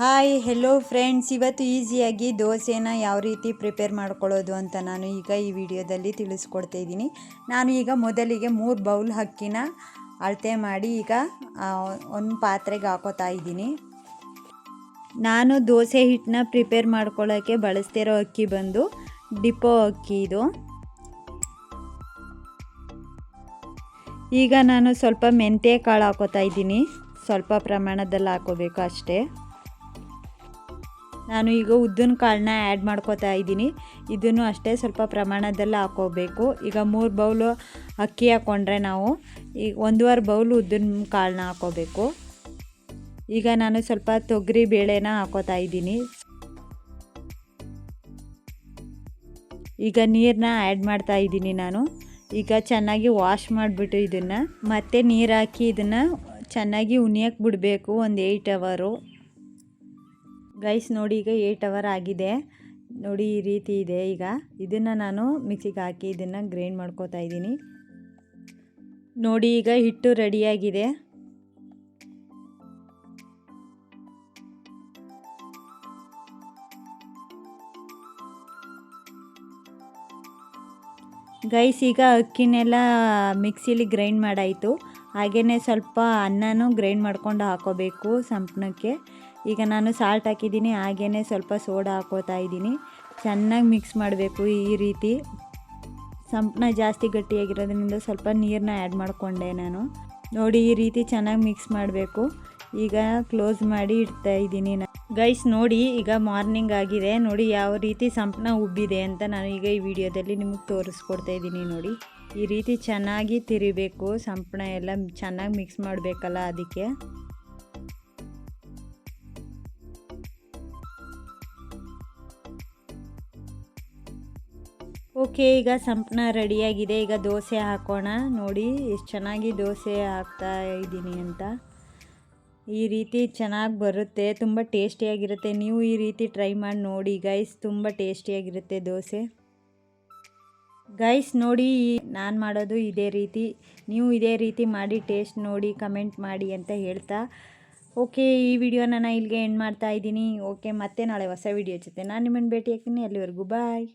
Hi hello friends ಇವತ್ತು ಈಸಿಯಾಗಿ ದೋಸೆನ ಯಾವ ರೀತಿ ಪ್ರಿಪೇರ್ ಮಾಡ್ಕೊಳ್ಳೋದು ಅಂತ ನಾನು ಈಗ ಈ ವಿಡಿಯೋದಲ್ಲಿ ತಿಳಿಸ್ಕೊಡ್ತಾ ಇದ್ದೀನಿ. ನಾನು ಈಗ ಮೊದಲಿಗೆ ಮೂರು ಬೌಲ್ ಅಕ್ಕಿನ ಅಳತೆ ಮಾಡಿ ಈಗ ಒಂದು ಪಾತ್ರೆಗೆ ಹಾಕೋತಾ ಇದ್ದೀನಿ. ನಾನು ದೋಸೆ ಹಿಟ್ಟನ್ನ ಪ್ರಿಪೇರ್ ಮಾಡ್ಕೊಳ್ಳೋಕ್ಕೆ ಬಳಸ್ತಿರೋ ಅಕ್ಕಿ ಬಂದು ಡಿಪೋ ಅಕ್ಕಿ ಇದು. ಈಗ ನಾನು ಸ್ವಲ್ಪ ಮೆಂತ್ಯ ಕಾಳು ಹಾಕೋತಾ ಇದ್ದೀನಿ. ಸ್ವಲ್ಪ ಪ್ರಮಾಣದಲ್ಲಿ ಹಾಕೋಬೇಕು ಅಷ್ಟೇ. ನಾನು ಈಗ ಉದ್ದಿನ ಕಾಳನ್ನ ಆ್ಯಡ್ ಮಾಡ್ಕೋತಾ ಇದ್ದೀನಿ. ಇದನ್ನು ಅಷ್ಟೇ ಸ್ವಲ್ಪ ಪ್ರಮಾಣದಲ್ಲಿ ಹಾಕೋಬೇಕು. ಈಗ ಮೂರು ಬೌಲು ಅಕ್ಕಿ ಹಾಕ್ಕೊಂಡ್ರೆ ನಾವು ಈಗ ಒಂದೂವರೆ ಬೌಲು ಉದ್ದಿನ ಕಾಳನ್ನ ಹಾಕೋಬೇಕು. ಈಗ ನಾನು ಸ್ವಲ್ಪ ತೊಗರಿ ಬೇಳೆನ ಹಾಕೋತಾ ಇದ್ದೀನಿ. ಈಗ ನೀರನ್ನ ಆ್ಯಡ್ ಮಾಡ್ತಾ ಇದ್ದೀನಿ ನಾನು. ಈಗ ಚೆನ್ನಾಗಿ ವಾಶ್ ಮಾಡಿಬಿಟ್ಟು ಇದನ್ನು, ಮತ್ತೆ ನೀರು ಹಾಕಿ ಇದನ್ನು ಚೆನ್ನಾಗಿ ಉಣಿಯಕ್ಕೆ ಬಿಡಬೇಕು ಒಂದು ಏಯ್ಟ್ ಅವರು ಗೈಸ್ ನೋಡಿ ಈಗ ಏಯ್ಟ್ ಅವರ್ ಆಗಿದೆ. ನೋಡಿ ಈ ರೀತಿ ಇದೆ ಈಗ. ಇದನ್ನು ನಾನು ಮಿಕ್ಸಿಗೆ ಹಾಕಿ ಇದನ್ನು ಗ್ರೈಂಡ್ ಮಾಡ್ಕೋತಾ ಇದ್ದೀನಿ. ನೋಡಿ ಈಗ ಹಿಟ್ಟು ರೆಡಿಯಾಗಿದೆ ಗೈಸ್ ಈಗ ಅಕ್ಕಿನೆಲ್ಲ ಮಿಕ್ಸಿಲಿ ಗ್ರೈಂಡ್ ಮಾಡಾಯಿತು. ಹಾಗೆಯೇ ಸ್ವಲ್ಪ ಅನ್ನನೂ ಗ್ರೈಂಡ್ ಮಾಡ್ಕೊಂಡು ಹಾಕೋಬೇಕು ಸಂಪಣಕ್ಕೆ ಈಗ ನಾನು ಸಾಲ್ಟ್ ಹಾಕಿದ್ದೀನಿ ಹಾಗೇ ಸ್ವಲ್ಪ ಸೋಡಾ ಹಾಕೋತಾ ಇದ್ದೀನಿ. ಚೆನ್ನಾಗಿ ಮಿಕ್ಸ್ ಮಾಡಬೇಕು ಈ ರೀತಿ. ಸಂಪ್ನ ಜಾಸ್ತಿ ಗಟ್ಟಿಯಾಗಿರೋದ್ರಿಂದ ಸ್ವಲ್ಪ ನೀರನ್ನ ಆ್ಯಡ್ ಮಾಡಿಕೊಂಡೆ ನಾನು. ನೋಡಿ ಈ ರೀತಿ ಚೆನ್ನಾಗಿ ಮಿಕ್ಸ್ ಮಾಡಬೇಕು. ಈಗ ಕ್ಲೋಸ್ ಮಾಡಿ ಇಡ್ತಾ ಇದ್ದೀನಿ ಗೈಸ್ ನೋಡಿ ಈಗ ಮಾರ್ನಿಂಗ್ ಆಗಿದೆ. ನೋಡಿ ಯಾವ ರೀತಿ ಸಂಪ್ನ ಉಬ್ಬಿದೆ ಅಂತ ನಾನು ಈಗ ಈ ವಿಡಿಯೋದಲ್ಲಿ ನಿಮಗೆ ತೋರಿಸ್ಕೊಡ್ತಾ ಇದ್ದೀನಿ ನೋಡಿ. ಈ ರೀತಿ ಚೆನ್ನಾಗಿ ತಿರಿಬೇಕು ಸಂಪಣ ಎಲ್ಲ ಚೆನ್ನಾಗಿ ಮಿಕ್ಸ್ ಮಾಡಬೇಕಲ್ಲ ಅದಕ್ಕೆ. ಓಕೆ, ಈಗ ಸಂಪಣ ರೆಡಿಯಾಗಿದೆ. ಈಗ ದೋಸೆ ಹಾಕೋಣ. ನೋಡಿ, ಎಷ್ಟು ಚೆನ್ನಾಗಿ ದೋಸೆ ಹಾಕ್ತಾ ಇದ್ದೀನಿ ಅಂತ. ಈ ರೀತಿ ಚೆನ್ನಾಗಿ ಬರುತ್ತೆ. ತುಂಬ ಟೇಸ್ಟಿಯಾಗಿರುತ್ತೆ ನೀವು ಈ ರೀತಿ ಟ್ರೈ ಮಾಡಿ ನೋಡಿ ಗೈಸ್ ತುಂಬ ಟೇಸ್ಟಿಯಾಗಿರುತ್ತೆ ದೋಸೆ. ಗೈಸ್ ನೋಡಿ, ನಾನು ಮಾಡೋದು ಇದೇ ರೀತಿ. ನೀವು ಇದೇ ರೀತಿ ಮಾಡಿ ಟೇಸ್ಟ್ ನೋಡಿ ಕಮೆಂಟ್ ಮಾಡಿ ಅಂತ ಹೇಳ್ತಾ. ಓಕೆ, ಈ ವಿಡಿಯೋನ ನಾನು ಇಲ್ಲಿಗೆ ಎಂಡ್ ಮಾಡ್ತಾ ಇದ್ದೀನಿ. ಓಕೆ, ಮತ್ತೆ ನಾಳೆ ಹೊಸ ವಿಡಿಯೋ ಜೊತೆ. ನಾನು ನಿಮ್ಮನ್ನು ಭೇಟಿ ಆಗ್ತೀನಿ ಅಲ್ಲಿವರೆಗೂ ಬಾಯ್